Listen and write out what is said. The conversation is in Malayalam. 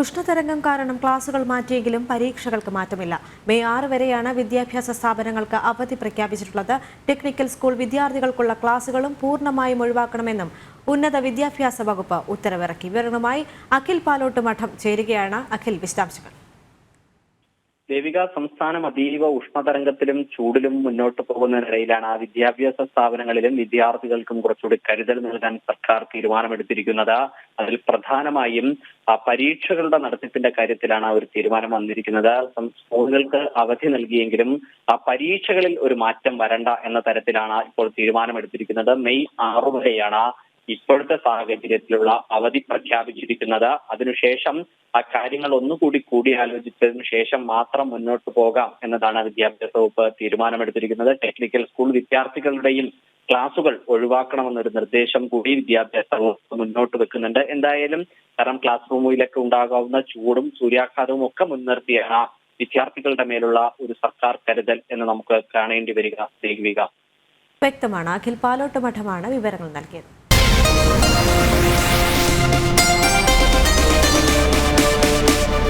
ഉഷ്ണതരംഗം കാരണം ക്ലാസുകൾ മാറ്റിയെങ്കിലും പരീക്ഷകൾക്ക് മാറ്റമില്ല. മെയ് ആറ് വരെയാണ് വിദ്യാഭ്യാസ സ്ഥാപനങ്ങൾക്ക് അവധി പ്രഖ്യാപിച്ചിട്ടുള്ളത്. ടെക്നിക്കൽ സ്കൂൾ വിദ്യാർത്ഥികൾക്കുള്ള ക്ലാസുകളും പൂർണമായും ഒഴിവാക്കണമെന്നും ഉന്നത വിദ്യാഭ്യാസ വകുപ്പ് ഉത്തരവിറക്കി. വിവരങ്ങളുമായി അഖിൽ പാലോട്ട് മഠം ചേരുകയാണ്. അഖിൽ വിശദാംശങ്ങൾ. ദേവിക സംസ്ഥാനം അതീവ ഉഷ്ണതരംഗത്തിലും ചൂടിലും മുന്നോട്ട് പോകുന്നതിനിടയിലാണ് ആ വിദ്യാഭ്യാസ സ്ഥാപനങ്ങളിലും വിദ്യാർത്ഥികൾക്കും കുറച്ചുകൂടി കരുതൽ നൽകാൻ സർക്കാർ തീരുമാനമെടുത്തിരിക്കുന്നത്. അതിൽ പ്രധാനമായും ആ പരീക്ഷകളുടെ നടത്തിപ്പിന്റെ കാര്യത്തിലാണ് ആ ഒരു തീരുമാനം വന്നിരിക്കുന്നത്. സ്കൂളുകൾക്ക് അവധി നൽകിയെങ്കിലും ആ പരീക്ഷകളിൽ ഒരു മാറ്റം വരണ്ട എന്ന തരത്തിലാണ് ഇപ്പോൾ തീരുമാനമെടുത്തിരിക്കുന്നത്. മെയ് ആറു വരെയാണ് ഇപ്പോഴത്തെ സാഹചര്യത്തിലുള്ള അവധി പ്രഖ്യാപിച്ചിരിക്കുന്നത്. അതിനുശേഷം ആ കാര്യങ്ങൾ ഒന്നുകൂടി കൂടിയാലോചിച്ചതിനു ശേഷം മാത്രം മുന്നോട്ട് പോകാം എന്നതാണ് വിദ്യാഭ്യാസ വകുപ്പ് തീരുമാനമെടുത്തിരിക്കുന്നത്. ടെക്നിക്കൽ സ്കൂൾ വിദ്യാർത്ഥികളുടെയും ക്ലാസുകൾ ഒഴിവാക്കണമെന്നൊരു നിർദ്ദേശം കൂടി വിദ്യാഭ്യാസ വകുപ്പ് മുന്നോട്ട് വെക്കുന്നുണ്ട്. എന്തായാലും കാരണം ക്ലാസ് റൂമിലൊക്കെ ഉണ്ടാകാവുന്ന ചൂടും സൂര്യാഘാതവും ഒക്കെ മുൻനിർത്തിയാണ് വിദ്യാർത്ഥികളുടെ മേലുള്ള ഒരു സർക്കാർ കരുതൽ എന്ന് നമുക്ക് കാണേണ്ടി വരിക. ദേവിക. വ്യക്തമാണ്. അഖിൽ പാലോട്ട് മഠമാണ് വിവരങ്ങൾ നൽകിയത്.